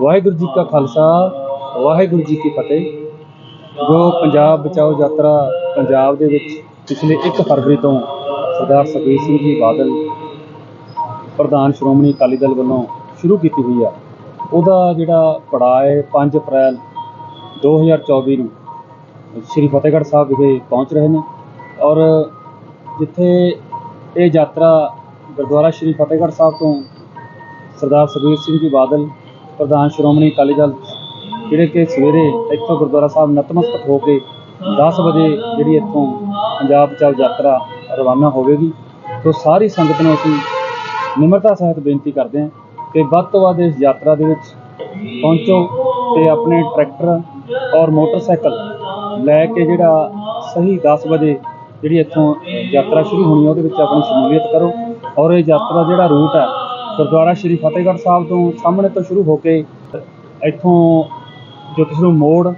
ਵਾਹਿਗੁਰੂ ਜੀ ਕਾ ਖਾਲਸਾ, ਵਾਹਿਗੁਰੂ ਜੀ ਕੀ ਫਤਿਹ। ਜੋ ਪੰਜਾਬ ਬਚਾਓ ਯਾਤਰਾ ਪੰਜਾਬ ਦੇ ਵਿੱਚ ਪਿਛਲੇ 1 ਫਰਵਰੀ ਤੋਂ ਸਰਦਾਰ ਸੁਖਬੀਰ ਸਿੰਘ ਜੀ ਬਾਦਲ, ਪ੍ਰਧਾਨ ਸ਼੍ਰੋਮਣੀ ਅਕਾਲੀ ਦਲ ਵੱਲੋਂ ਸ਼ੁਰੂ ਕੀਤੀ ਹੋਈ ਆ, ਉਹਦਾ ਜਿਹੜਾ ਪੜਾਅ ਹੈ 5 ਅਪ੍ਰੈਲ 2024 ਨੂੰ, ਸ੍ਰੀ ਫਤਿਹਗੜ੍ਹ ਸਾਹਿਬ ਵਿਖੇ ਪਹੁੰਚ ਰਹੇ ਨੇ ਔਰ ਜਿੱਥੇ ਇਹ ਯਾਤਰਾ ਗੁਰਦੁਆਰਾ ਸ੍ਰੀ ਫਤਿਹਗੜ੍ਹ ਸਾਹਿਬ ਤੋਂ ਸਰਦਾਰ ਸੁਖਬੀਰ ਸਿੰਘ ਜੀ ਬਾਦਲ ਪ੍ਰਧਾਨ ਸ਼੍ਰੋਮਣੀ ਅਕਾਲੀ ਦਲ, ਜਿਹੜੇ ਕਿ ਸਵੇਰੇ ਇੱਥੋਂ ਗੁਰਦੁਆਰਾ ਸਾਹਿਬ ਨਤਮਸਤਕ ਹੋ ਕੇ 10 ਵਜੇ ਜਿਹੜੀ ਇੱਥੋਂ ਪੰਜਾਬ ਬਚਾਓ ਯਾਤਰਾ ਰਵਾਨਾ ਹੋਵੇਗੀ, ਤੋਂ ਸਾਰੀ ਸੰਗਤ ਨੂੰ ਅਸੀਂ ਨਿਮਰਤਾ ਸਹਿਤ ਬੇਨਤੀ ਕਰਦੇ ਹਾਂ ਕਿ ਵੱਧ ਤੋਂ ਵੱਧ ਇਸ ਯਾਤਰਾ ਦੇ ਵਿੱਚ ਪਹੁੰਚੋ ਤੇ ਆਪਣੇ ਟਰੈਕਟਰ ਔਰ ਮੋਟਰਸਾਈਕਲ ਲੈ ਕੇ ਜਿਹੜਾ ਸਹੀ 10 ਵਜੇ ਜਿਹੜੀ ਇੱਥੋਂ ਯਾਤਰਾ ਸ਼ੁਰੂ ਹੋਣੀ ਹੈ ਉਹਦੇ ਵਿੱਚ ਆਪਣੀ ਸ਼ਮੂਲੀਅਤ ਕਰੋ ਔਰ ਇਹ ਯਾਤਰਾ ਜਿਹੜਾ ਰੂਟ ਹੈ ਗੁਰਦੁਆਰਾ ਸ਼੍ਰੀ ਫਤਿਹਗੜ੍ਹ ਸਾਹਿਬ ਤੋਂ ਸਾਹਮਣੇ ਤੋਂ ਸ਼ੁਰੂ ਹੋ ਕੇ ਇੱਥੋਂ ਜੋਤੀ ਸਰੂਪ ਮੋੜ,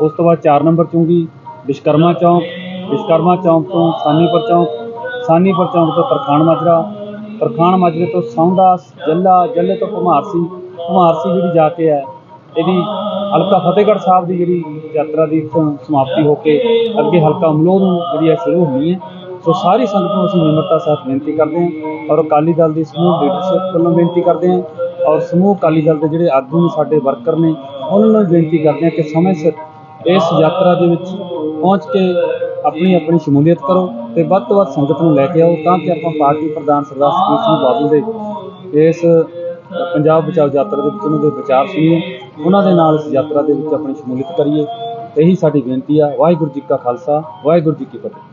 ਉਸ ਤੋਂ ਬਾਅਦ 4 ਨੰਬਰ ਚੁੰਗੀ, ਵਿਸ਼ਕਰਮਾ ਚੌਂਕ ਵਿਸ਼ਕਰਮਾ ਚੌਂਕ ਤੋਂ ਸਾਨੀਪੁਰ ਚੌਂਕ ਸਾਨੀਪੁਰ ਚੌਂਕ ਤੋਂ ਤਰਖਾਣ ਮਾਜਰਾ, ਤਰਖਾਣ ਮਾਜਰੇ ਤੋਂ ਸੌਂਦਾ ਜੱਲਾ, ਜੱਲੇ ਤੋਂ ਘੁਮਾਰਸੀ ਘੁਮਾਰਸੀ ਜਿਹੜੀ ਜਾ ਕੇ ਹੈ, ਇਹਦੀ ਹਲਕਾ ਫਤਿਹਗੜ੍ਹ ਸਾਹਿਬ ਦੀ ਜਿਹੜੀ ਯਾਤਰਾ ਦੀ ਇੱਥੋਂ ਸਮਾਪਤੀ ਹੋ ਕੇ ਅੱਗੇ ਹਲਕਾ ਅਮਲੋਹ ਨੂੰ ਜਿਹੜੀ ਹੈ ਸ਼ੁਰੂ ਹੋਣੀ ਹੈ। ਸੋ ਸਾਰੀ ਸੰਗਤ ਨੂੰ ਅਸੀਂ ਨਿਮਰਤਾ ਸਹਿਤ ਬੇਨਤੀ ਕਰਦੇ ਹਾਂ ਔਰ ਅਕਾਲੀ ਦਲ ਦੀ ਸਮੂਹ ਲੀਡਰਸ਼ਿਪ ਵੱਲੋਂ ਬੇਨਤੀ ਕਰਦੇ ਹਾਂ ਔਰ ਸਮੂਹ ਅਕਾਲੀ ਦਲ ਦੇ ਜਿਹੜੇ ਆਗੂ ਨੇ, ਸਾਡੇ ਵਰਕਰ ਨੇ, ਉਹਨਾਂ ਨੂੰ ਵੀ ਬੇਨਤੀ ਕਰਦੇ ਹਾਂ ਕਿ ਸਮੇਂ ਸਿਰ ਇਸ ਯਾਤਰਾ ਦੇ ਵਿੱਚ ਪਹੁੰਚ ਕੇ ਆਪਣੀ ਆਪਣੀ ਸ਼ਮੂਲੀਅਤ ਕਰੋ ਤੇ ਵੱਧ ਤੋਂ ਵੱਧ ਸੰਗਤ ਨੂੰ ਲੈ ਕੇ ਆਓ ਤਾਂ ਕਿ ਆਪਾਂ ਪਾਰਟੀ ਪ੍ਰਧਾਨ ਸਰਦਾਰ ਸੁਖਬੀਰ ਸਿੰਘ ਬਾਦਲ ਦੇ ਇਸ ਪੰਜਾਬ ਬਚਾਓ ਯਾਤਰਾ ਦੇ ਵਿੱਚ ਉਹਨਾਂ ਦੇ ਵਿਚਾਰ ਸੁਣੀਏ, ਉਹਨਾਂ ਦੇ ਨਾਲ ਇਸ ਯਾਤਰਾ ਦੇ ਵਿੱਚ ਆਪਣੀ ਸ਼ਮੂਲੀਅਤ ਕਰੀਏ। ਇਹੀ ਸਾਡੀ ਬੇਨਤੀ ਆ। ਵਾਹਿਗੁਰੂ ਜੀ ਕਾ ਖਾਲਸਾ, ਵਾਹਿਗੁਰੂ ਜੀ ਕੀ ਫਤਿਹ।